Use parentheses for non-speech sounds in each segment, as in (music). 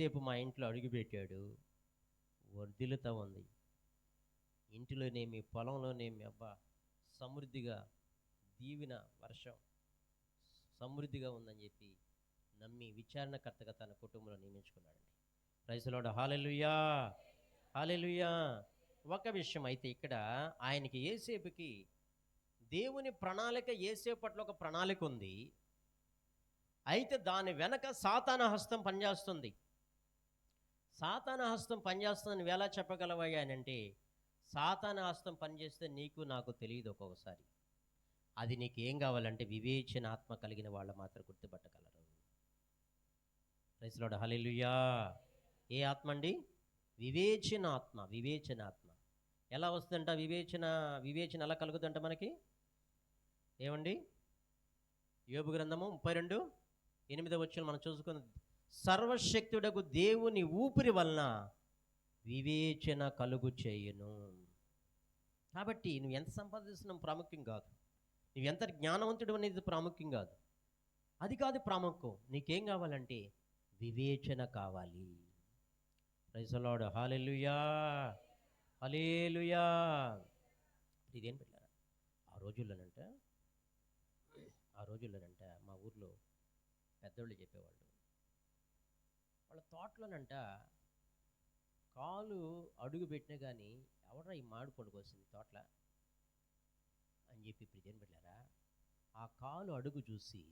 ఏసేపు మా ఇంట్లో అడుగుపెట్టాడు. వర్ధిల్లుతా ఉంది. ఇంటిలోనేమి పొలంలోనేమి అబ్బా సమృద్ధిగా దీవిన వర్షం సమృద్ధిగా ఉందని చెప్పి నమ్మి విచారణకర్తగా తన కుటుంబంలో నియమించుకున్నాడండి. రైసులోడ హాలెలుయా హాలెలుయా ఒక విషయం అయితే ఇక్కడ ఆయనకి ఏసేపుకి దేవుని ప్రణాళిక ఏసేపు పట్ల ఒక ప్రణాళిక ఉంది. అయితే దాని వెనక సాతాన హస్తం పనిచేస్తుంది. సాతాన హస్తం పనిచేస్తుందని ఎలా చెప్పగలవయ్యా సాతాన హస్తం పనిచేస్తే నీకు నాకు తెలియదు ఒక్కొక్కసారి. అది నీకు ఏం కావాలంటే వివేచన ఆత్మ కలిగిన వాళ్ళు మాత్రం గుర్తుపట్టగలరు. రైసులోడు హలెలుయా ఏ ఆత్మ అండి? వివేచన ఆత్మ వివేచన ఆత్మ ఎలా వస్తుందంట వివేచన? వివేచన ఎలా కలుగుతుందంట మనకి? ఏమండి? యోగు గ్రంథము ముప్పై రెండు ఎనిమిదో వచ్చిన మనం చూసుకున్న సర్వశక్తుడకు దేవుని ఊపిరి వలన వివేచన కలుగు చేయును. కాబట్టి నువ్వు ఎంత సంపాదిస్తున్నాం ప్రాముఖ్యం కాదు. నువ్వు ఎంత జ్ఞానవంతుడు అనేది ప్రాముఖ్యం కాదు. అది కాదు ప్రాముఖ్యం. నీకేం కావాలంటే వివేచన కావాలి. రైసలాడు హాలెలుయా హలేలుయా ఇదేం పెట్టారా? ఆ రోజుల్లోనంట ఆ రోజుల్లోనంట మా ఊర్లో పెద్దోళ్ళు చెప్పేవాళ్ళు. వాళ్ళ తోటలోనంట కాలు అడుగు పెట్టినా కానీ ఎవడ్రా ఈ మాడు పండుకొస్తుంది తోటల? అని చెప్పి ఇప్పుడు ఇదేం పెట్టారా? ఆ కాలు అడుగు చూసి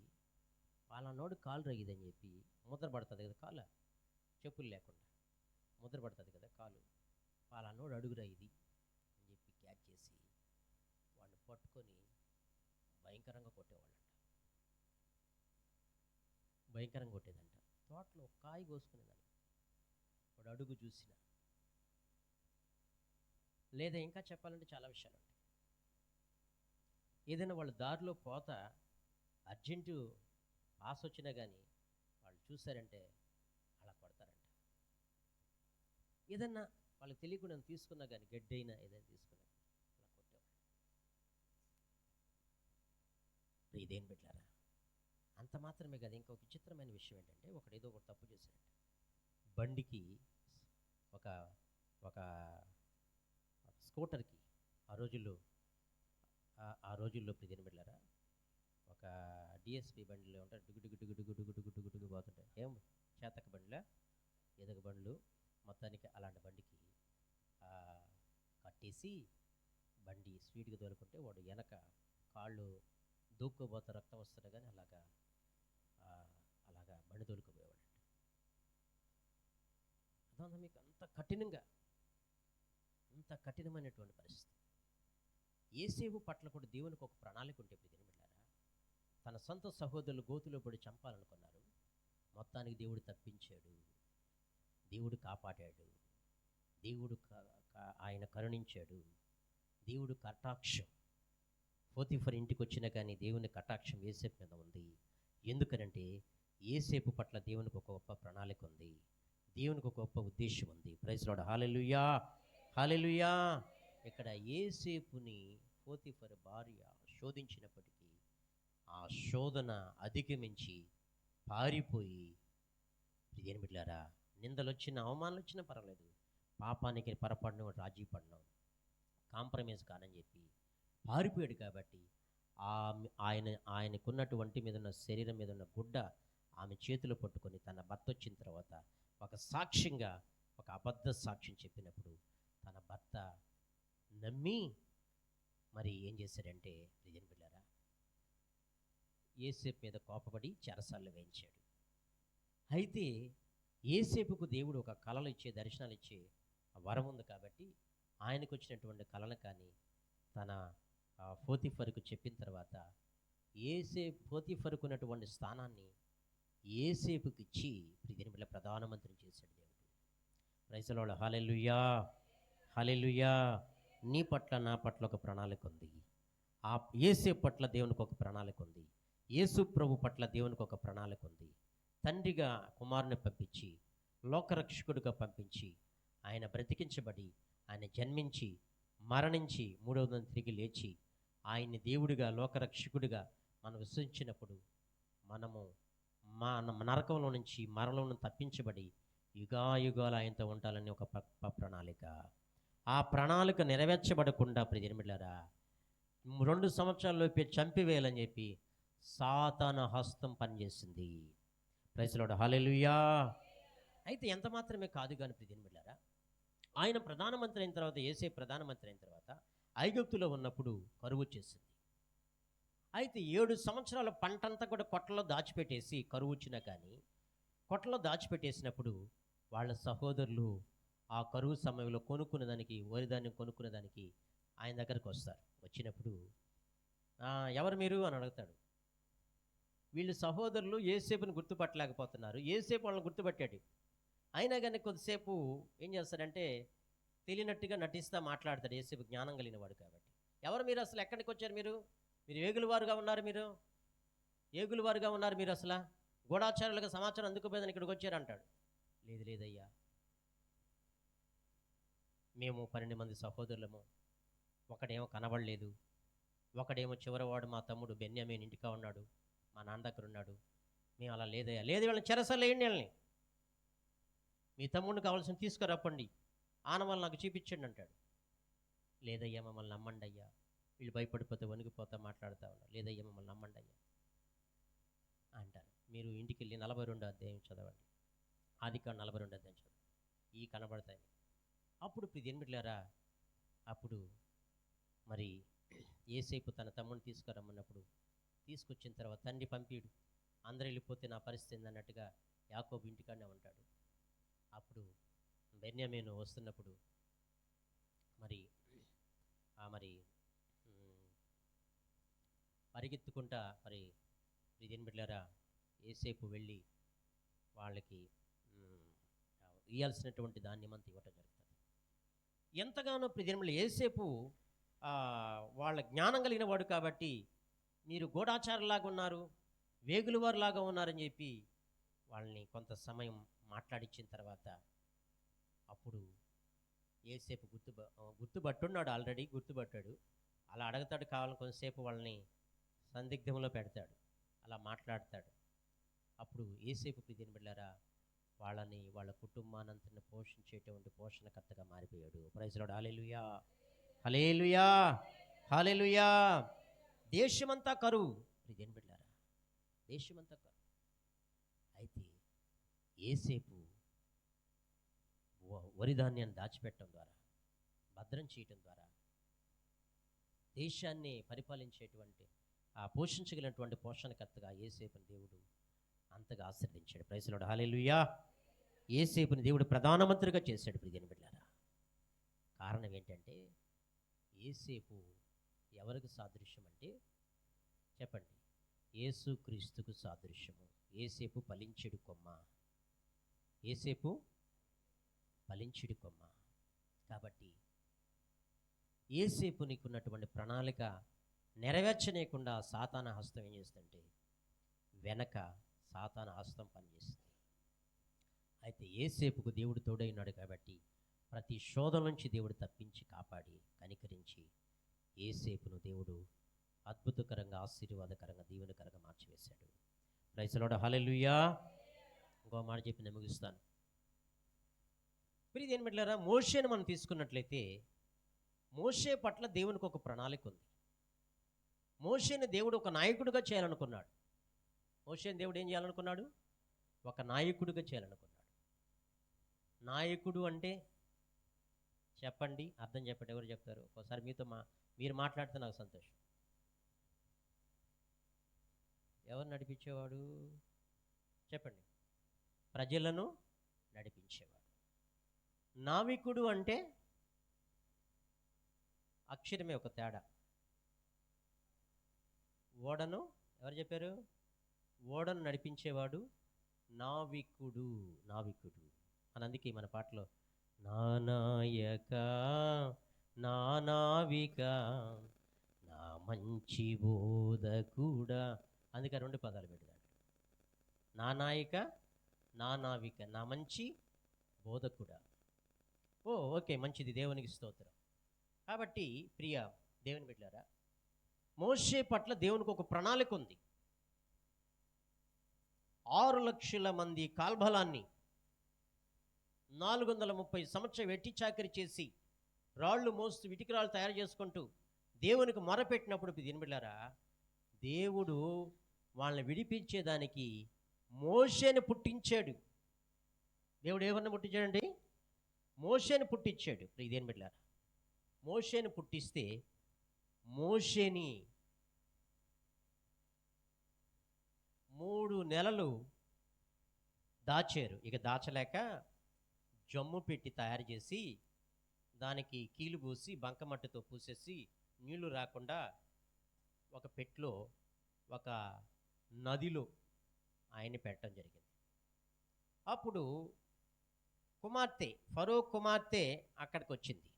వాళ్ళ నోడు కాలు రగిదని చెప్పి ముద్ర పడుతుంది కదా కాలు చెప్పులు లేకుండా ముద్ర పడుతుంది కదా కాలు? వాళ్ళ నోడు అడుగురా ఇది అని చెప్పి క్యాచ్ చేసి వాడిని పట్టుకొని భయంకరంగా కొట్టేవాళ్ళంట. భయంకరంగా కొట్టేదంట. తోటలో కాయ కోసుకునేదాన్ని. వాడు అడుగు చూసిన. లేదా ఇంకా చెప్పాలంటే చాలా విషయాలు ఉంటాయి. ఏదైనా వాళ్ళ దారిలో పోత అర్జెంటు ఆశ వచ్చినా కానీ వాళ్ళు చూసారంటే అలా కొడతారంట. ఏదన్నా వాళ్ళకి తెలియకుండా తీసుకున్నా కానీ గడ్డైనా ఏదైనా తీసుకున్నా అలా కొట్టేవాళ్ళు. ఇదేం పెట్టారా? అంత మాత్రమే కాదు ఇంకొక విచిత్రమైన విషయం ఏంటంటే ఒకడు ఏదో ఒకటి తప్పు చేశాడు బండికి ఒక ఒక స్కూటర్కి ఆ రోజుల్లో ఆ- రోజుల్లో ఇప్పుడు పెట్టారా ఒక డిఎస్పి బండిలో ఉంటారు డుగు డుగు డుగు డుగు డుగు డుగు డుగు డుగు ఏం చేతక బండిలా ఎదగ బండ్లు మొత్తానికి అలాంటి బండికి కట్టేసి బండి స్పీడ్గా తోలుకుంటే వాడు వెనక కాళ్ళు దూక్కుపోతే రక్తం వస్తుంది కానీ అలాగా వాడిని తోలుకుపోయేవాడు అర్థం మీకు? అంత కఠినంగా అంత కఠినమైనటువంటి పరిస్థితి. ఏసేవు పట్ల కూడా దేవునికి ఒక ప్రణాళిక ఉంటే ఇప్పుడు తినబెట్టారా తన సొంత సహోదరులు గోతులో పడి చంపాలనుకున్నారు. మొత్తానికి దేవుడు తప్పించాడు. దేవుడు కాపాడాడు. దేవుడు ఆయన కరుణించాడు. దేవుడు కటాక్షం. ఫోతిఫర్ ఇంటికి వచ్చినా కానీ దేవుని కటాక్షం ఏసేపు మీద ఉంది. ఎందుకనంటే ఏసేపు పట్ల దేవునికి ఒక గొప్ప ప్రణాళిక ఉంది. దేవునికి ఒక గొప్ప ఉద్దేశం ఉంది. ప్రైజ్లోడ హాలెలుయా హాలెలుయా ఇక్కడ ఏసేపుని పోతిఫర్ భార్య శోధించినప్పటికీ ఆ శోధన అధిగమించి పారిపోయి ఇదేం బిడ్డారా నిందలు వచ్చిన అవమానాలు వచ్చినా పర్వాలేదు. పాపానికి పొరపడిన రాజీ పడినాం కాంప్రమైజ్ కానని చెప్పి పారిపోయాడు కాబట్టి ఆ ఆయన ఆయనకున్నటువంటి మీద ఉన్న శరీరం మీద ఉన్న గుడ్డ ఆమె చేతులు పట్టుకొని తన భర్త వచ్చిన తర్వాత ఒక సాక్ష్యంగా ఒక అబద్ధ సాక్ష్యం చెప్పినప్పుడు తన భర్త నమ్మి మరి ఏం చేశాడంటే రిజన్ బిళ్ళారా ఏసేపు మీద కోపపడి చెరసాల్లో వేయించాడు. అయితే ఏసేపుకు దేవుడు ఒక కళలు ఇచ్చే దర్శనాలు ఇచ్చే వరం ఉంది కాబట్టి ఆయనకు వచ్చినటువంటి కళను కానీ తన పోతిఫరుకు చెప్పిన తర్వాత ఏసే పోతిఫరుకు ఉన్నటువంటి స్థానాన్ని ఏసేపుకి ఇచ్చి దీని వల్ల ప్రధానమంత్రిని చేశాడు దేవుడు. రైతుల హాలెలుయా హాలెలుయా నీ పట్ల నా పట్ల ఒక ప్రణాళిక ఉంది. ఆ ఏసేపు పట్ల దేవునికి ఒక ప్రణాళిక ఉంది. యేసు ప్రభు పట్ల దేవునికి ఒక ప్రణాళిక ఉంది. తండ్రిగా కుమారుని పంపించి లోకరక్షకుడిగా పంపించి ఆయన బ్రతికించబడి ఆయన జన్మించి మరణించి మూడవ తిరిగి లేచి ఆయన్ని దేవుడిగా లోకరక్షకుడిగా మనం విశ్వసించినప్పుడు మనము మా నరకంలో నుంచి మరణం తప్పించబడి యుగాయుగాలు ఆయనతో ఉండాలని ఒక పక్క ప్రణాళిక. ఆ ప్రణాళిక నెరవేర్చబడకుండా ప్రజమిళ్ళారా రెండు సంవత్సరాల్లోపే చంపివేయాలని చెప్పి సాతాన హస్తం పనిచేసింది. ప్రైస్లోడు హాలెలుయా అయితే ఎంత మాత్రమే కాదు కానీ ప్రజమిళ్ళారా ఆయన ప్రధానమంత్రి అయిన తర్వాత ఏసే ప్రధానమంత్రి అయిన తర్వాత ఐగుప్తులో ఉన్నప్పుడు కరువు వచ్చేసింది. అయితే ఏడు సంవత్సరాల పంట అంతా కూడా కొట్టలో దాచిపెట్టేసి కరువు వచ్చినా కానీ కొట్టలో దాచిపెట్టేసినప్పుడు వాళ్ళ సహోదరులు ఆ కరువు సమయంలో కొనుక్కునే దానికి వరిధాన్యం కొనుక్కునే దానికి ఆయన దగ్గరకు వస్తారు. వచ్చినప్పుడు ఎవరు మీరు? అని అడుగుతాడు. వీళ్ళు సహోదరులు ఏసేపుని గుర్తుపట్టలేకపోతున్నారు. ఏసేపు వాళ్ళని గుర్తుపట్టాడు. అయినా కానీ కొద్దిసేపు ఏం చేస్తాడంటే తెలియనట్టుగా నటిస్తా మాట్లాడతాడు. ఏసేపు జ్ఞానం కలిగిన వాడు కాబట్టి. ఎవరు మీరు? అసలు ఎక్కడికి వచ్చారు మీరు? మీరు ఏగులవారుగా ఉన్నారు మీరు? ఏగులవారుగా ఉన్నారు మీరు అసలు? గూఢాచారులకు సమాచారం అందుకుపోయిందని ఇక్కడికి వచ్చారు అంటాడు. లేదు లేదయ్యా. మేము పన్నెండు మంది సహోదరులము. ఒకడేమో కనబడలేదు. ఒకడేమో చివరివాడు మా తమ్ముడు బెన్యామీన్ ఇంటికా ఉన్నాడు. మా నాన్న దగ్గర ఉన్నాడు. మేము అలా లేదయ్యా. లేదు వీళ్ళని చెరసలేయండి వీళ్ళని. మీ తమ్ముడిని కావాల్సిన తీసుకురప్పండి ఆనవాళ్ళు నాకు చూపించండి అంటాడు. లేదయ్యా మమ్మల్ని నమ్మండి అయ్యా. వీళ్ళు భయపడిపోతే వణికిపోతా మాట్లాడుతూ ఉన్నారు లేదయ్యా మిమ్మల్ని నమ్మండి అయ్యా అంటారు. మీరు ఇంటికి వెళ్ళి నలభై రెండు అధ్యాయం చదవండి. ఆది కాండ నలభై రెండు అధ్యాయం చదవండి. ఈ కనబడతాయి. అప్పుడు ప్రియమిట్లారా అప్పుడు మరి ఏసేపు తన తమ్ముడిని తీసుకురమ్మన్నప్పుడు తీసుకొచ్చిన తర్వాత తండ్రి పంపిడు అందరు వెళ్ళిపోతే నా పరిస్థితి అన్నట్టుగా యాకోబు ఇంటికాడనే ఉంటాడు. అప్పుడు బెన్యామేను వస్తున్నప్పుడు మరి ఆ మరి పరిగెత్తుకుంటా మరి ప్రిదిన్ బిడ్డారా ఏసేపు వెళ్ళి వాళ్ళకి ఉమ్, ఇయ్యాల్సినటువంటి ధాన్యమంతా ఇవ్వటం జరుగుతుంది. ఎంతగానో ప్రజలు ఏసేపు వాళ్ళ జ్ఞానం కలిగిన వాడు కాబట్టి మీరు గూఢాచారులాగా ఉన్నారు వేగులవారులాగా ఉన్నారని చెప్పి వాళ్ళని కొంత సమయం మాట్లాడించిన తర్వాత అప్పుడు ఏసేపు గుర్తు గుర్తుపట్టున్నాడు ఆల్రెడీ గుర్తుపట్టాడు అలా అడగతాడు కావాలని కొంతసేపు వాళ్ళని సందిగ్ధంలో పెడతాడు. అలా మాట్లాడతాడు. అప్పుడు ఏసేపు ప్రిదిని బిళ్ళారా వాళ్ళని వాళ్ళ కుటుంబానంతని పోషించేటువంటి పోషణకర్తగా మారిపోయాడు. ప్రైజ్లాడు హాలేలుయా హలేలుయా హాలేలుయా దేశమంతా కరువు. ప్రిదిని బిళ్ళారా దేశమంతా కరువు. అయితే ఏసేపు వ- దాచిపెట్టడం ద్వారా భద్రం చేయటం ద్వారా దేశాన్ని పరిపాలించేటువంటి ఆ పోషించగలిగినటువంటి పోషణకర్తగా ఏసేపుని దేవుడు అంతగా ఆశ్రదించాడు ప్రైసులోడు హాలేలుయ్యా ఏసేపుని దేవుడు ప్రధానమంత్రిగా చేశాడు. ప్రియని బిడ్డారా కారణం ఏంటంటే ఏసేపు ఎవరికి సాదృశ్యం అంటే చెప్పండి ఏసు క్రీస్తుకు సాదృశ్యము. ఏసేపు ఫలించెడు కొమ్మ. ఏసేపు ఫలించుడి కొమ్మ. కాబట్టి ఏసేపు నీకున్నటువంటి ప్రణాళిక నెరవేర్చనీయకుండా సాతాన హస్తం ఏం చేస్తుందంటే వెనక సాతాన హస్తం పనిచేస్తుంది. అయితే ఏసేపుకు దేవుడు తోడైనాడు కాబట్టి ప్రతి శోధన నుంచి దేవుడు తప్పించి కాపాడి కనికరించి ఏసేపును దేవుడు అద్భుతకరంగా ఆశీర్వాదకరంగా దీవెనకరంగా మార్చివేశాడు. ప్రైసలోడ హలెలుయ్యా ఇంకో మాట చెప్పి నేను ముగిస్తాను. ప్రియది పెట్టారా మోషేను మనం తీసుకున్నట్లయితే మోషే పట్ల దేవునికి ఒక ప్రణాళిక ఉంది. మోషేని దేవుడు ఒక నాయకుడిగా చేయాలనుకున్నాడు. మోషేని దేవుడు ఏం చేయాలనుకున్నాడు? ఒక నాయకుడిగా చేయాలనుకున్నాడు. నాయకుడు అంటే చెప్పండి అర్థం చెప్పండి ఎవరు చెప్తారు? ఒకసారి మీతో మా మీరు మాట్లాడితే నాకు సంతోషం. ఎవరు నడిపించేవాడు? చెప్పండి. ప్రజలను నడిపించేవాడు. నావికుడు అంటే అక్షరమే ఒక తేడా. ఓడను ఎవరు చెప్పారు? ఓడను నడిపించేవాడు నావికుడు నావికుడు. అని అందుకే మన పాటలో నానాయక నానావిక నా మంచి బోధకుడా. అందుకే రెండు పదాలు పెడతాడు నా నాయక నా నావిక నా మంచి బోధకుడా. ఓ ఓకే మంచిది. దేవునికి స్తోత్రం. కాబట్టి ప్రియ దేవుని బిడ్డారా మోషే పట్ల దేవునికి ఒక ప్రణాళిక ఉంది. ఆరు లక్షల మంది కాల్బలాన్ని నాలుగు వందల ముప్పై సంవత్సరం వెట్టి చాకరి చేసి రాళ్ళు మోస్తూ విటికరాళ్ళు తయారు చేసుకుంటూ దేవునికి మొరపెట్టినప్పుడు దినబిళ్ళారా దేవుడు వాళ్ళని విడిపించేదానికి మోషేని పుట్టించాడు. దేవుడు ఏమన్నా పుట్టించాడండి? మోషేని పుట్టించాడు. ఇదేం బిడ్డారా మోషేని పుట్టిస్తే మోషేని మూడు నెలలు దాచారు. ఇక దాచలేక జమ్ము పెట్టి తయారు చేసి దానికి కీలు పూసి బంకమట్టితో పూసేసి నీళ్ళు రాకుండా ఒక పెట్లో ఒక నదిలో ఆయన్ని పెట్టడం జరిగింది. అప్పుడు కుమార్తె ఫరో కుమార్తె అక్కడికి వచ్చింది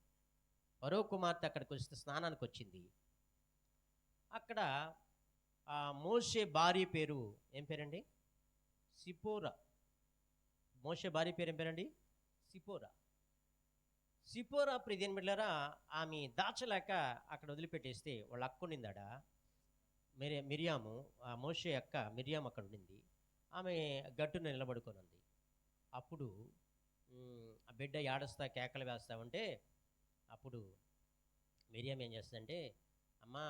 ఫరో కుమార్తె అక్కడికి వస్తే స్నానానికి వచ్చింది అక్కడ ఆ మోషే భార్య పేరు ఏం పేరండి? సిపోరా. మోషే భార్య పేరు ఏం పేరండి? సిపోరా. సిపోరా ప్రిదేన్ బిడ్డారా ఆమె దాచలేక అక్కడ వదిలిపెట్టేస్తే వాళ్ళ అక్క ఉండిందాడ? మిరి మిరియాము ఆ మోషే అక్క మిరియాము అక్కడ ఉండింది. ఆమె గట్టున నిలబడుకొని ఉంది అప్పుడు ఆ బిడ్డ ఏడస్తా కేకలు వేస్తా ఉంటే అప్పుడు మిరియాం ఏం చేస్తుందంటే అమ్మా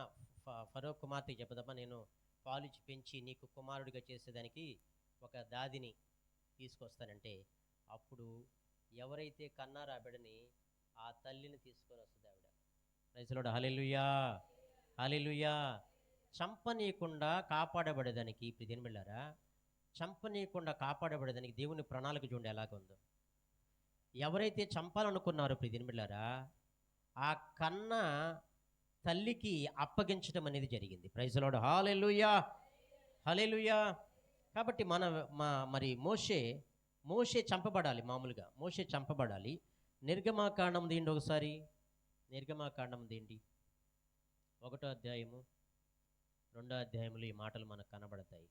ఫరో కుమార్తె చెప్పదమ్మా నేను పాలిచ్చి పెంచి నీకు కుమారుడిగా చేసేదానికి ఒక దాదిని తీసుకొస్తానంటే అప్పుడు ఎవరైతే కన్నారో ఆ బిడ్డని ఆ తల్లిని తీసుకొని వస్తుంది ఆవిడ. రైతులోడు హలెలుయా హలెలుయా చంపనీయకుండా కాపాడబడేదానికి ఇప్పుడు దేని వెళ్ళారా చంపనీయకుండా కాపాడబడేదానికి దేవుని ప్రణాళిక చూడండి ఎలాగుందో. ఎవరైతే చంపాలనుకున్నారో ఇప్పుడు దేని వెళ్ళారా ఆ కన్న తల్లికి అప్పగించడం అనేది జరిగింది. ప్రైజలోడు హాలెలుయా హలెలుయా కాబట్టి మన మా మరి మోషే మోషే చంపబడాలి మామూలుగా. మోషే చంపబడాలి. నిర్గమాకాండం దీండి ఒకసారి? నిర్గమాకాండం దీండి ఒకటో అధ్యాయము రెండో అధ్యాయములు ఈ మాటలు మనకు కనబడతాయి.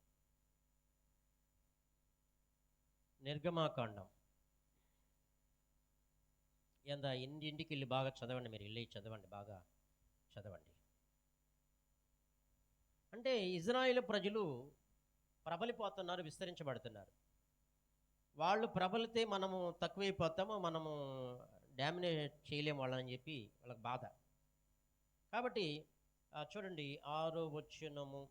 నిర్గమాకాండం. ఎంత ఇంటి ఇంటికి వెళ్ళి బాగా చదవండి మీరు. వెళ్ళి చదవండి బాగా. చదవండి. అంటే ఇజ్రాయిల్ ప్రజలు ప్రబలిపోతున్నారు విస్తరించబడుతున్నారు. వాళ్ళు ప్రబలితే మనము తక్కువైపోతాము మనము డామినేట్ చేయలేము వాళ్ళని చెప్పి వాళ్ళకి బాధ. కాబట్టి చూడండి ఆరో వచ్చినము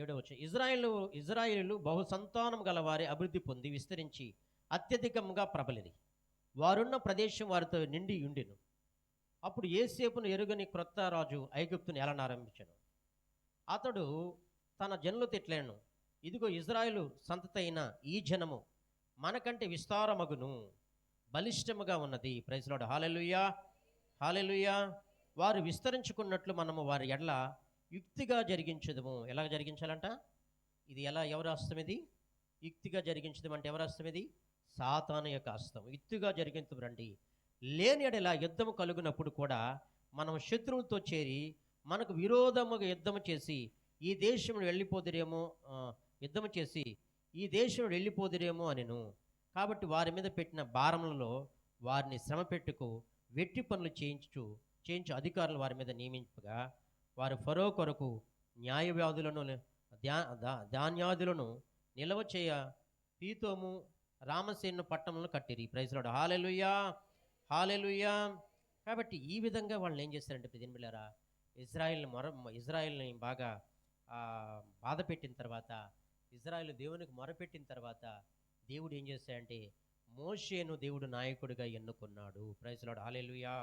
ఏడో వచ్చి ఇజ్రాయిల్ ఇజ్రాయేలు బహు సంతానం గల వారి అభివృద్ధి పొంది విస్తరించి అత్యధికంగా ప్రబలిది వారున్న ప్రదేశం వారితో నిండి ఉండిను. అప్పుడు ఏసేపును ఎరుగని క్రొత్త రాజు ఐగుప్తును ఏలనారంభించను అతడు తన జనులు తిట్లేను. ఇదిగో ఇజ్రాయిలు సంతతైన ఈ జనము మనకంటే విస్తారమగును. బలిష్టముగా ఉన్నది. ప్రైజ్లాడు హాలెలుయా హాలెలుయా వారు విస్తరించుకున్నట్లు మనము వారి ఎడల యుక్తిగా జరిగించదము. ఎలా జరిగించాలంట? ఇది ఎలా? ఎవరు హస్తం ఇది యుక్తిగా జరిగించడం అంటే ఎవరు హస్తం ఇది సాతాను యొక్క హస్తం. యుక్తిగా జరిగించరండి లేని ఎడలా యుద్ధము కలుగునప్పుడు కూడా మనం శత్రువులతో చేరి మనకు విరోధముగా యుద్ధం చేసి ఈ దేశం వెళ్ళిపోదురేమో యుద్ధం చేసి ఈ దేశం వెళ్ళిపోదురేమో అనెను. కాబట్టి వారి మీద పెట్టిన భారములలో వారిని శ్రమ పెట్టుకు వెట్టి పనులు చేయించు చేయించు అధికారులు వారి మీద నియమింపగా వారు ఫరో కొరకు న్యాయ వ్యాధులను ధ్యా ధాన్యాదులను నిల్వ చేయ పీతోము రామసేను పట్టణంలో కట్టిరి ప్రైజ్లాడు హాలెలుయ్యా హాలెలుయ్యా కాబట్టి ఈ విధంగా వాళ్ళని ఏం చేస్తారంటే ప్రజలు బిళ్ళారా ఇజ్రాయిల్ని మొర ఇజ్రాయిల్ని బాగా బాధ పెట్టిన తర్వాత ఇజ్రాయిల్ దేవునికి మొరపెట్టిన తర్వాత దేవుడు ఏం చేశాడంటే మోషేను దేవుడు నాయకుడిగా ఎన్నుకున్నాడు. Praise Lord hallelujah!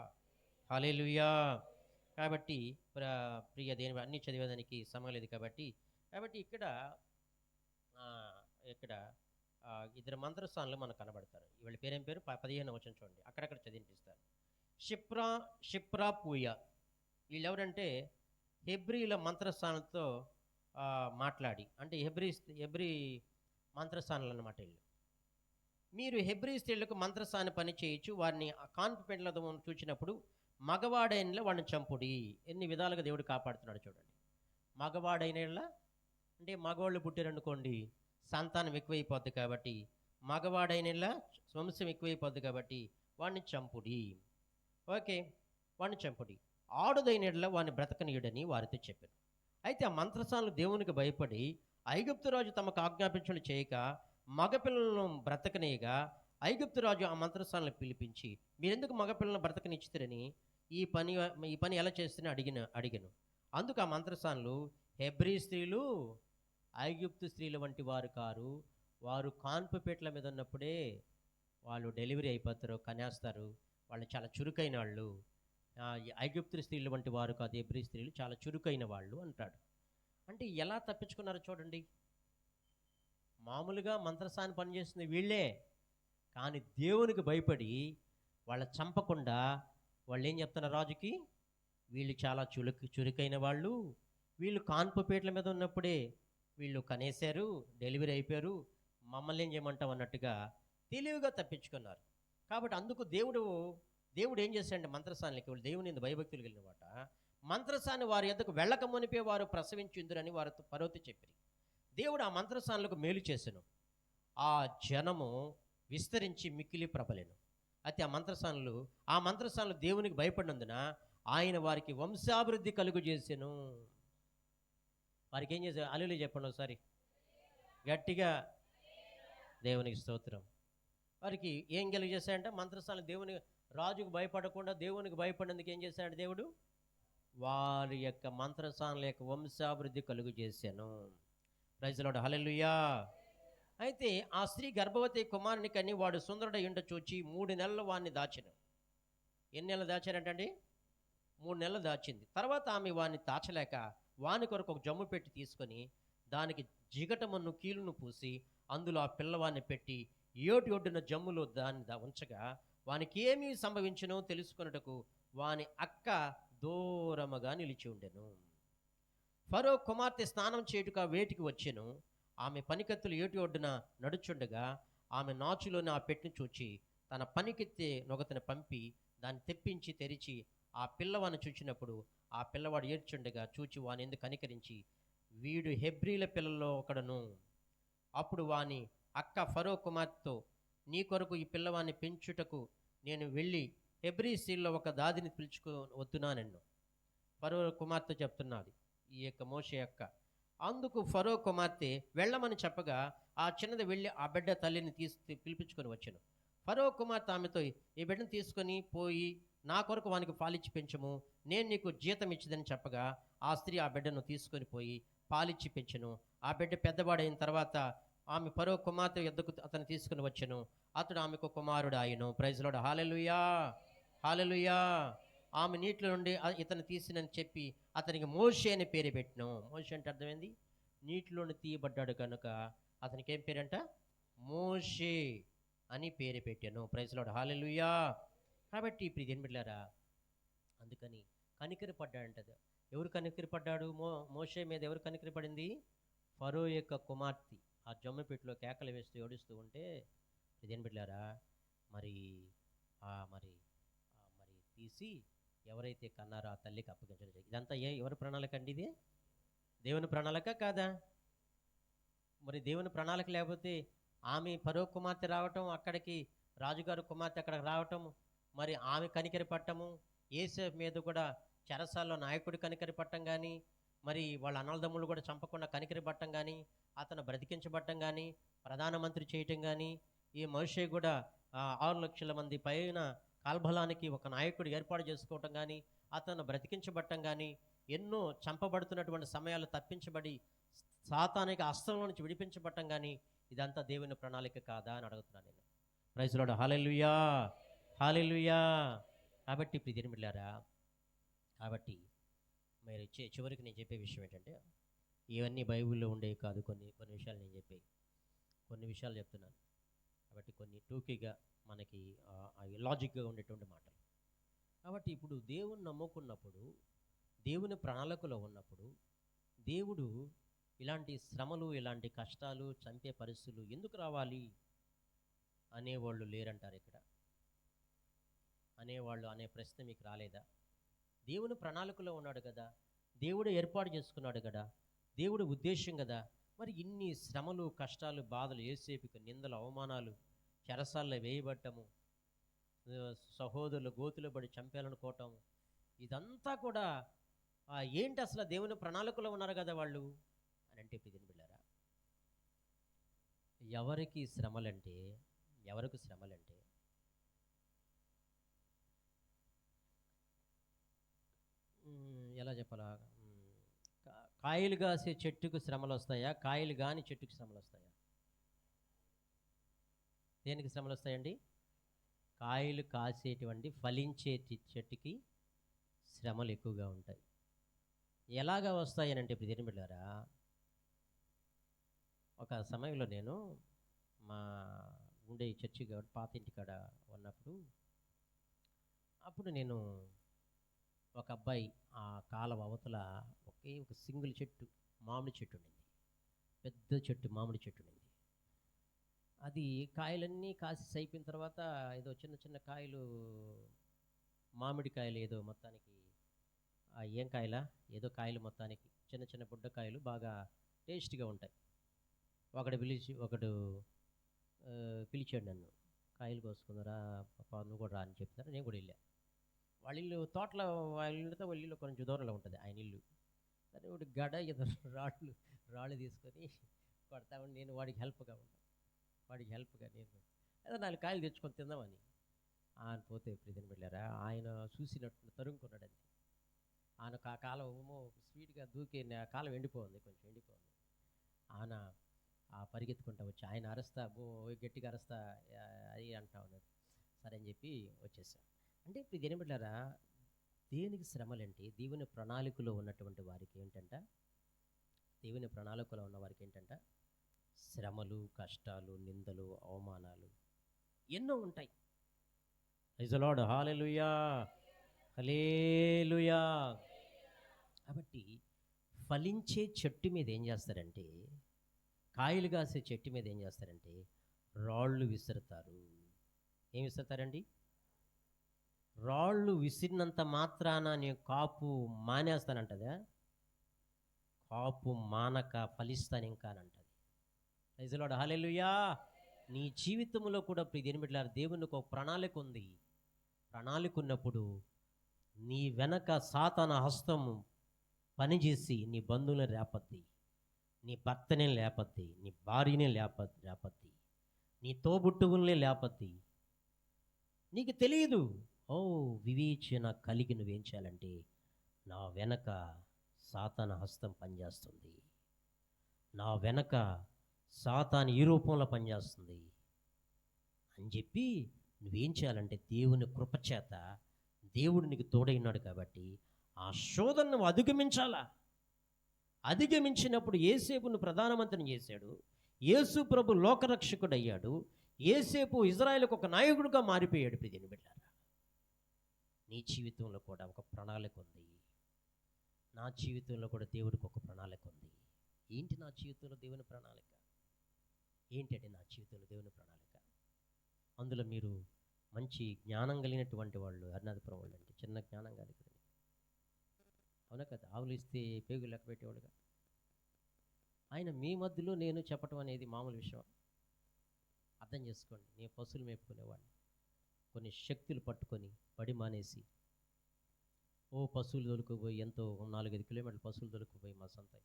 హాలెలుయా! కాబట్టి ప్ర ప్రియ దేని అన్ని చదివేదానికి సమయం లేదు కాబట్టి కాబట్టి ఇక్కడ ఇక్కడ ఇద్దరు మంత్రస్థానాలు మనకు కనబడతారు. వీళ్ళ పేరేం పేరు? పదిహేను వచ్చిన చూడండి. అక్కడక్కడ చదివిపిస్తారు షిప్రా షిప్రా పూయ వీళ్ళు ఎవరంటే హెబ్రిల మంత్రస్థానంతో మాట్లాడి అంటే హెబ్రి హెబ్రి మంత్రస్థానాలు అన్నమాట వీళ్ళు. మీరు హెబ్రి స్త్రీలకు మంత్రస్థాన పని చేయొచ్చు. వారిని కాన్పు పెండ్లతో చూచినప్పుడు మగవాడైన వాడిని చంపుడి. ఎన్ని విధాలుగా దేవుడు కాపాడుతున్నాడు చూడండి. మగవాడైన అంటే మగవాళ్ళు పుట్టారనుకోండి సంతానం ఎక్కువైపోద్ది కాబట్టి మగవాడైన వంశం ఎక్కువైపోద్ది కాబట్టి వాడిని చంపుడి. ఓకే వాడిని చంపుడి. ఆడుదైనట్ల వాడిని బ్రతకనీయుడని వారితో చెప్పారు అయితే ఆ మంత్రసానులు దేవునికి భయపడి ఐగుప్తు రాజు తమకు ఆజ్ఞాపించడం చేయక మగపిల్లలను బ్రతకనీయగా ఐగుప్తు రాజు ఆ మంత్రసాలను పిలిపించి మీరెందుకు మగపిల్లలను బ్రతకనిచ్చితారని? ఈ పని ఈ పని ఎలా చేస్తున్నా? అడిగిన అడిగాను. అందుకు ఆ మంత్రసాన్లు హెబ్రీ స్త్రీలు ఐగుప్తు స్త్రీల వంటి వారు కారు. వారు కాన్పుపేట్ల మీద ఉన్నప్పుడే వాళ్ళు డెలివరీ అయిపోతారు కనేస్తారు. వాళ్ళు చాలా చురుకైన వాళ్ళు. ఐగుప్తు స్త్రీలు వంటి వారు కాదు ఎబ్రి స్త్రీలు చాలా చురుకైన వాళ్ళు అంటాడు. అంటే ఎలా తప్పించుకున్నారో చూడండి. మామూలుగా మంత్రసాన్ని పనిచేస్తుంది వీళ్ళే. కానీ దేవునికి భయపడి వాళ్ళ చంపకుండా వాళ్ళు ఏం చెప్తున్నారు రాజుకి? వీళ్ళు చాలా చురుకు చురుకైన వాళ్ళు. వీళ్ళు కాన్పుపేట్ల మీద ఉన్నప్పుడే వీళ్ళు కనేశారు డెలివరీ అయిపోయారు మమ్మల్ని ఏం చేయమంటాం అన్నట్టుగా తెలివిగా తప్పించుకున్నారు. కాబట్టి అందుకు దేవుడు దేవుడు ఏం చేశాడంటే మంత్రసానికి వాళ్ళు దేవుని భయభక్తులు వెళ్ళినమాట మంత్రసాన్ని వారి ఎద్దకు వెళ్ళక మునిపే వారు ప్రసవించుందురని వారితో పర్వతి చెప్పిరి. దేవుడు ఆ మంత్రసానులకు మేలు చేశాను ఆ జనము విస్తరించి మిక్కిలి ప్రబలేను. అయితే ఆ మంత్రసానులు ఆ మంత్రసానులు దేవునికి భయపడినందున ఆయన వారికి వంశాభివృద్ధి కలుగు చేశాను వారికి ఏం చేసే అల్లులు చెప్పండి ఒకసారి. గట్టిగా దేవునికి స్తోత్రం. వారికి ఏం కలుగు చేశాడంటే మంత్రస్థానం దేవుని రాజుకు భయపడకుండా దేవునికి భయపడేందుకు ఏం చేశాడు దేవుడు? వారి యొక్క మంత్రస్థానం యొక్క వంశాభివృద్ధి కలుగు చేశాను. ప్రజలోడు హలెలుయా అయితే ఆ స్త్రీ గర్భవతి కుమారుని కని వాడు సుందరుడు ఇంట చూచి మూడు నెలలు వాడిని దాచెను. ఎన్ని నెలలు దాచారంటండి? మూడు నెలలు దాచింది. తర్వాత ఆమె వాడిని దాచలేక వాని కొరకు ఒక జమ్ము పెట్టి తీసుకొని దానికి జిగటమన్ను కీలును పూసి అందులో ఆ పిల్లవాడిని పెట్టి ఏటి ఒడ్డున జమ్ములో దాన్ని ఉంచగా వానికి ఏమీ సంభవించను తెలుసుకొనుటకు వాని అక్క దూరముగా నిలిచి ఉండెను. ఫరో కుమార్తె స్నానం చేయుటకు వేటికి వచ్చెను. ఆమె పనికత్తులు ఏటి ఒడ్డున నడుచుండగా ఆమె నాచులోని ఆ పెట్టిని చూచి తన పనికెత్తే నొగతను పంపి దాన్ని తెప్పించి తెరిచి ఆ పిల్లవాని చూచినప్పుడు ఆ పిల్లవాడు ఏడ్చుండగా చూచి వాని ఎందుకు కనికరించి వీడు హెబ్రీల పిల్లల్లో ఒకడును. అప్పుడు వాని అక్క ఫరో కుమార్తెతో నీ కొరకు ఈ పిల్లవాడిని పెంచుటకు నేను వెళ్ళి హెబ్రీ సీల్లో ఒక దాదిని పిలుచుకో వద్దునానన్ను. ఫరో కుమార్తె చెప్తున్నది ఈ యొక్క మోషే యొక్క అందుకు ఫరో కుమార్తె వెళ్ళమని చెప్పగా ఆ చిన్నది వెళ్ళి ఆ బిడ్డ తల్లిని తీసి పిలిపించుకొని వచ్చాను. ఫరో కుమార్తె ఆమెతో ఈ బిడ్డను తీసుకొని పోయి నా కొరకు వానికి పాలిచ్చి పెంచము. నేను నీకు జీతం ఇచ్చిదని చెప్పగా ఆ స్త్రీ ఆ బిడ్డను తీసుకొని పోయి పాలిచ్చి పెంచను. ఆ బిడ్డ పెద్దవాడైన తర్వాత ఆమె పరో కుమార్తె ఎద్దకు అతను తీసుకుని వచ్చాను. అతడు ఆమెకు కుమారుడు ఆయను ప్రైజ్లోడు హాలెలుయా హాలెలుయా ఆమె నీటిలో నుండి ఇతను తీసినని చెప్పి అతనికి మోషే అని పేరు పెట్టిను. మోషే అంటే అర్థమైంది? నీటిలోని తీయబడ్డాడు కనుక అతనికి ఏం పేరంట? మోషే. అని పేరు పెట్టాను. ప్రైజ్లోడు హాలెలుయా కాబట్టి ఇప్పుడు ఇది బిడ్డారా అందుకని కనికరి పడ్డాడంటది ఎవరు కనికరి పడ్డాడు? మో మోషే మీద ఎవరు కనికరి పడింది? ఫరో యొక్క కుమార్తె. ఆ జమ్మిపెట్టులో కేకలు వేస్తూ ఏడుస్తూ ఉంటే ఇదేం బిడ్డారా మరి ఆ మరి ఆ మరి తీసి ఎవరైతే కన్నారో ఆ తల్లికి అప్పగించడం ఇదంతా ఏ ఎవరి ప్రణాళిక అండి ఇది? దేవుని ప్రణాళిక కాదా? మరి దేవుని ప్రణాళిక లేకపోతే ఆమె పరో కుమార్తె రావటం అక్కడికి రాజుగారు కుమార్తె అక్కడికి రావటం మరి ఆమె కనికరి పట్టము ఏసేఫ్ మీద కూడా చెరసాల్లో నాయకుడు కనికరి పట్టం కానీ మరి వాళ్ళ అనలదమ్ములు కూడా చంపకుండా కనికరి పట్టం కానీ అతను బ్రతికించబట్టం కానీ ప్రధానమంత్రి చేయటం కానీ ఈ మనిషి కూడా ఆరు లక్షల మంది పైన కాల్బలానికి ఒక నాయకుడు ఏర్పాటు చేసుకోవటం కానీ అతను బ్రతికించబట్టం కానీ ఎన్నో చంపబడుతున్నటువంటి సమయాలు తప్పించబడి సాతానికి అస్త్రం నుంచి విడిపించబట్టం కానీ ఇదంతా దేవుని ప్రణాళిక కాదా అని అడుగుతున్నాను నేను. ప్రైజ్లోడు హాలెలుయా హాలెలుయా కాబట్టి ఇప్పుడు ఇది మిళ్ళారా కాబట్టి మీరు చే చివరికి నేను చెప్పే విషయం ఏంటంటే ఇవన్నీ బైబిల్లో ఉండేవి కాదు కొన్ని కొన్ని విషయాలు నేను చెప్పే కొన్ని విషయాలు చెప్తున్నాను. కాబట్టి కొన్ని టూకీగా మనకి లాజిక్గా ఉండేటువంటి మాటలు. కాబట్టి ఇప్పుడు దేవుని నమ్ముకున్నప్పుడు దేవుని ప్రణాళికలో ఉన్నప్పుడు దేవుడు ఇలాంటి శ్రమలు ఇలాంటి కష్టాలు చంపే పరిస్థితులు ఎందుకు రావాలి? అనేవాళ్ళు లేరంటారు ఇక్కడ. అనేవాళ్ళు అనే ప్రశ్న మీకు రాలేదా? దేవుని ప్రణాళికలో ఉన్నాడు కదా? దేవుడు ఏర్పాటు చేసుకున్నాడు కదా? దేవుడు ఉద్దేశం కదా? మరి ఇన్ని శ్రమలు కష్టాలు బాధలు ఏసేపుకు నిందలు అవమానాలు చెరసాల్లో వేయబట్టము సహోదరులు గోతులు పడి చంపేయాలనుకోవటం ఇదంతా కూడా ఏంటి అసలు దేవుని ప్రణాళికలో ఉన్నారు కదా వాళ్ళు? అని అంటే ఇప్పుడు బిళ్ళారా ఎవరికి శ్రమలంటే ఎవరికి శ్రమలంటే ఎలా చెప్పాలా? కాయలు కాసే చెట్టుకు శ్రమలు వస్తాయా కాయలు కాని చెట్టుకు శ్రమలు వస్తాయా దేనికి శ్రమలు వస్తాయండి కాయలు కాసేటువంటి ఫలించే చెట్టుకి శ్రమలు ఎక్కువగా ఉంటాయి. ఎలాగా వస్తాయనంటే ఇప్పుడు దేని బిడ్డారా ఒక సమయంలో నేను మా ఉండే చర్చి కాబట్టి పాత ఇంటి కాడ ఉన్నప్పుడు అప్పుడు నేను ఒక అబ్బాయి ఆ కాలం అవతల ఒకే ఒక సింగిల్ చెట్టు మామిడి చెట్టు ఉండింది. పెద్ద చెట్టు మామిడి చెట్టు ఉండింది. అది కాయలన్నీ కాసి అయిపోయిన తర్వాత ఏదో చిన్న చిన్న కాయలు మామిడి కాయలు ఏదో మొత్తానికి ఆ ఏం కాయలా? ఏదో కాయలు మొత్తానికి చిన్న చిన్న బుడ్డకాయలు బాగా టేస్ట్గా ఉంటాయి. ఒకడు పిలిచి ఒకడు పిలిచాడు నన్ను. కాయలు కోసుకుందరా పాపా నువ్వు కూడా రా అని చెప్తున్నారు నేను కూడా వెళ్ళా. వాళ్ళ ఇల్లు తోటలో వాళ్ళ ఇల్లుతో వాళ్ళ ఇల్లు కొంచెం దూరంలో ఉంటుంది ఆయన ఇల్లు. సరే ఒకటి గడ ఏదో రాళ్ళు రాళ్ళు తీసుకొని కొడతా నేను వాడికి హెల్ప్గా ఉంటాను వాడికి హెల్ప్గా నేను ఏదో నాలుగు కాయలు తెచ్చుకొని తిందామని. ఆయన పోతే ప్రీతిని వెళ్ళారా ఆయన చూసినట్టు తరుముకున్నాడండి ఆయన ఆ కాలం స్వీట్గా దూకి కాలం ఎండిపోయింది కొంచెం ఎండిపోయింది. ఆయన పరిగెత్తుకుంటా వచ్చి. ఆయన అరస్తా గో గట్టిగా అరస్తా అది అంటా ఉన్నాడు. సరే అని చెప్పి వచ్చేసాం. అంటే ఇప్పుడు దేని దేనికి శ్రమలంటే దేవుని ప్రణాళికలో ఉన్నటువంటి వారికి ఏంటంట? దేవుని ప్రణాళికలో ఉన్న వారికి ఏంటంట? శ్రమలు కష్టాలు నిందలు అవమానాలు ఎన్నో ఉంటాయి. ఐజలాడ్ హాలెలుయా హలేలుయా కాబట్టి ఫలించే చెట్టు మీద ఏం చేస్తారంటే కాయలు కాసే చెట్టు మీద ఏం చేస్తారంటే రాళ్ళు విసురుతారు. ఏం విసురుతారండి? రాళ్ళు విసిరినంత మాత్రాన నేను కాపు మానేస్తానంటదా? కాపు మానక ఫలిస్తాను ఇంకా అని అంటది. రైజులాడు హాలెలుయా నీ జీవితంలో కూడా దేని బిడ్డలారా దేవునికి ఒక ప్రణాళిక ఉంది. ప్రణాళిక ఉన్నప్పుడు నీ వెనక సాతన హస్తము పనిచేసి నీ బంధువులను రేపద్ది. నీ భర్తనే లేపద్ది నీ భార్యనే లేప లేపద్ది నీ తోబుట్టువుల్ని లేపద్ది. నీకు తెలియదు ఓ వివేచన కలిగి నువ్వేం చేయాలంటే నా వెనక సాతాన హస్తం పనిచేస్తుంది. నా వెనక సాతాన్ ఈ రూపంలో పనిచేస్తుంది. అని చెప్పి నువ్వేం చేయాలంటే దేవుని కృపచేత దేవుడు నీకు తోడైనాడు కాబట్టి ఆ శోధన నువ్వు అధిగమించాలా? అధిగమించినప్పుడు ఏసేపును ప్రధానమంత్రిని చేశాడు. యేసు ప్రభు లోకరక్షకుడు అయ్యాడు ఏసేపు ఇజ్రాయెల్కు ఒక నాయకుడుగా మారిపోయాడు ఇప్పుడు బిడ్డారా. నీ జీవితంలో కూడా ఒక ప్రణాళిక ఉంది. నా జీవితంలో కూడా దేవుడికి ఒక ప్రణాళిక ఉంది. ఏంటి నా జీవితంలో దేవుని ప్రణాళిక? ఏంటంటే నా జీవితంలో దేవుని ప్రణాళిక? అందులో మీరు మంచి జ్ఞానం కలిగినటువంటి వాళ్ళు హరినాథపురం వాళ్ళు అంటే చిన్న జ్ఞానం కలిగిన అవునా కదా? ఆవులు ఇస్తే పేగు లెక్క పెట్టేవాడుగా ఆయన మీ మధ్యలో నేను చెప్పటం అనేది మామూలు విషయం. అర్థం చేసుకోండి. నేను పశువులు మేపుకునేవాడిని. కొన్ని శక్తులు పట్టుకొని పడి మానేసి ఓ పశువులు దొరుకుపోయి ఎంతో నాలుగైదు కిలోమీటర్ల పశువులు దొరుకుపోయి మా సొంత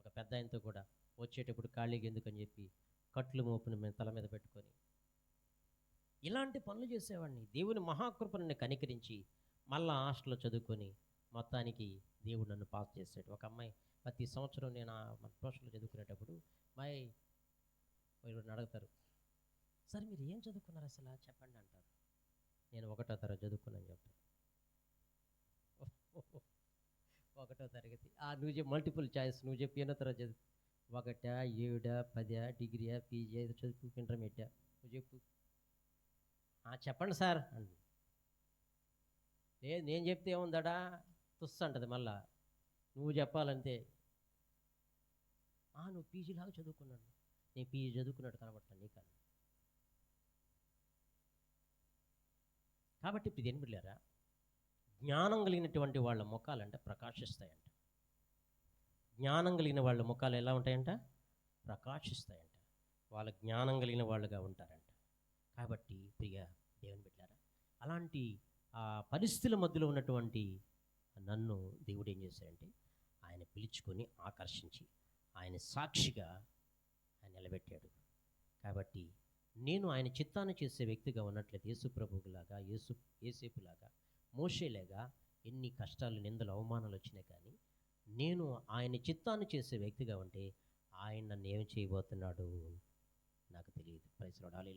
ఒక పెద్ద ఆయనతో కూడా వచ్చేటప్పుడు ఖాళీగా ఎందుకని చెప్పి కట్లు మోపుని మేము తల మీద పెట్టుకొని ఇలాంటి పనులు చేసేవాడిని. దేవుని మహాకృపను కనికరించి మళ్ళా హాస్టల్లో చదువుకొని మొత్తానికి దేవుడు నన్ను పాస్ చేశాడు. ఒక అమ్మాయి ప్రతి సంవత్సరం నేను మన ట్యూషన్లో చదువుకునేటప్పుడు మై మీరు అడుగుతారు సార్ మీరు ఏం చదువుకున్నారు అసలు? చెప్పండి అంటారు. నేను ఒకటో తరగతి చదువుకున్నాను చెప్తాను (laughs) ఒకటో తరగతి. ఆ నువ్వు చెప్పి మల్టిపుల్ చాయిస్ నువ్వు చెప్పి ఎన్నో తరగతి చదువు? ఒకటా ఏడా పదా డిగ్రీయా పీజీ ఏదో చదువు ఇంటర్మీడియా నువ్వు చెప్పు. చెప్పండి సార్ అండి లేదు నేను చెప్తే ఏముందడా? తుస్స అంటది మళ్ళా. నువ్వు చెప్పాలంతే "ఆ, నువ్వు పీజీలాగా చదువుకున్నాడు. నేను పీజీ చదువుకున్నాడు కనబడతాను నీకు అన్న కాబట్టి ఇప్పుడు ఏం బిడ్డారా జ్ఞానం కలిగినటువంటి వాళ్ళ ముఖాలంటే ప్రకాశిస్తాయంట. జ్ఞానం కలిగిన వాళ్ళ ముఖాలు ఎలా ఉంటాయంట? ప్రకాశిస్తాయంట. వాళ్ళ జ్ఞానం కలిగిన వాళ్ళుగా ఉంటారంట. కాబట్టి ప్రియ దేవుని బిడ్డారా అలాంటి ఆ పరిస్థితుల మధ్యలో ఉన్నటువంటి నన్ను దేవుడు ఏం చేశాడంటే ఆయన పిలుచుకొని ఆకర్షించి ఆయన సాక్షిగా ఆయన నిలబెట్టాడు. కాబట్టి నేను ఆయన చిత్తాన్ని చేసే వ్యక్తిగా ఉన్నట్లయితే యేసుప్రభువులాగా యేసు ఏసేపులాగా మోషేలాగా ఎన్ని కష్టాలు నిందలు అవమానాలు వచ్చినాయి కానీ నేను ఆయన చిత్తాన్ని చేసే వ్యక్తిగా ఉంటే ఆయన నన్ను ఏం చేయబోతున్నాడు? నాకు తెలియదు. పరిసరాడు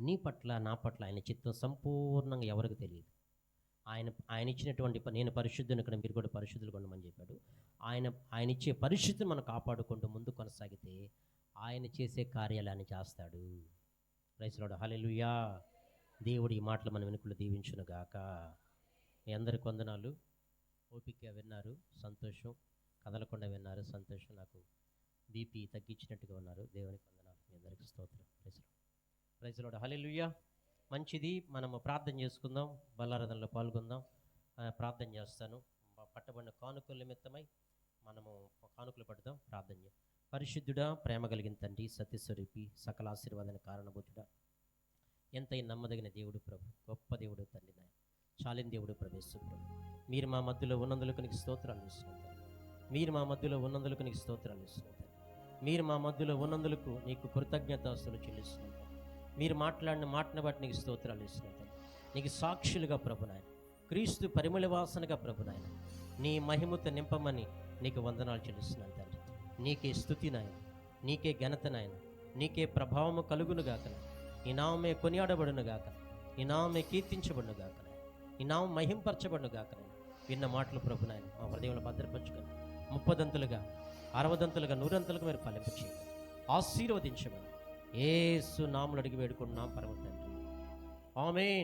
నీ పట్ల నా పట్ల ఆయన చిత్తం సంపూర్ణంగా ఎవరికి తెలియదు. ఆయన ఆయన ఇచ్చినటువంటి నేను పరిశుద్ధుని ఇక్కడ మీరు కూడా పరిశుద్ధులు కొండమని చెప్పాడు. ఆయన ఆయన ఇచ్చే పరిశుద్ధిని మనం కాపాడుకుంటూ ముందు కొనసాగితే ఆయన చేసే కార్యాలయాన్ని చేస్తాడు. ప్రైస్లోడు హలెలుయా దేవుడు ఈ మాటలు మన వెనుకలు దీవించును గాక. మీ అందరికి వందనాలు ఓపికగా విన్నారు సంతోషం కదలకుండా విన్నారు సంతోషం నాకు బీపీ తగ్గించినట్టుగా ఉన్నారు. దేవునికి వందనాలు మీ అందరికి స్తోత్రం. రైసులో ప్రైస్లోడు హలెలుయా మంచిది. మనము ప్రార్థన చేసుకుందాం. బల్లారథంలో పాల్గొందాం. ప్రార్థన చేస్తాను. పట్టబడిన కానుకల నిమిత్తమై మనము కానుకలు పడదాం ప్రార్థన చేద్దాం పరిశుద్ధుడా ప్రేమ కలిగిన తండ్రి సత్యస్వరూపి సకల ఆశీర్వాదానికి కారణభూతుడా ఎంతైనా నమ్మదగిన దేవుడు ప్రభు గొప్ప దేవుడు తండ్రి నాయన చాలిన దేవుడు ప్రవేశు ప్రభు. మీరు మా మధ్యలో ఉన్నందులకు నీకు స్తోత్రాలు ఇస్తున్నారు మీరు మా మధ్యలో ఉన్నందులకు నీకు స్తోత్రాలు ఇస్తున్నారు మీరు మా మధ్యలో ఉన్నందులకు నీకు కృతజ్ఞతాస్తులు చెల్లిస్తున్నాం తండ్రి. మీరు మాట్లాడిన మాటను బట్టి నీకు స్తోత్రాలు ఇస్తున్నాయి నీకు సాక్షులుగా ప్రభునాయన క్రీస్తు పరిమళ వాసనగా ప్రభునాయన నీ మహిమతో నింపమని నీకు వందనాలు చెల్లిస్తున్నాను తండ్రి. నీకే స్థుతి నాయన. నీకే ఘనత నాయన. నీకే ప్రభావము కలుగును గాక నీ నామే కొనియాడబడును గాక నీ నామే కీర్తించబడును గాక నీ నామం మహింపరచబడును గాక విన్న మాటలు ప్రభునాయన మా హృదయంలో భద్రపరచుకొని ముప్పదంతులుగా అరవదంతులుగా నూరంతులుగా మీరు ఫలింపచేయండి. ఆశీర్వదించమని ఏసు నాములు అడిగి వేడుకున్నాం పరమ తండ్రి ఆమె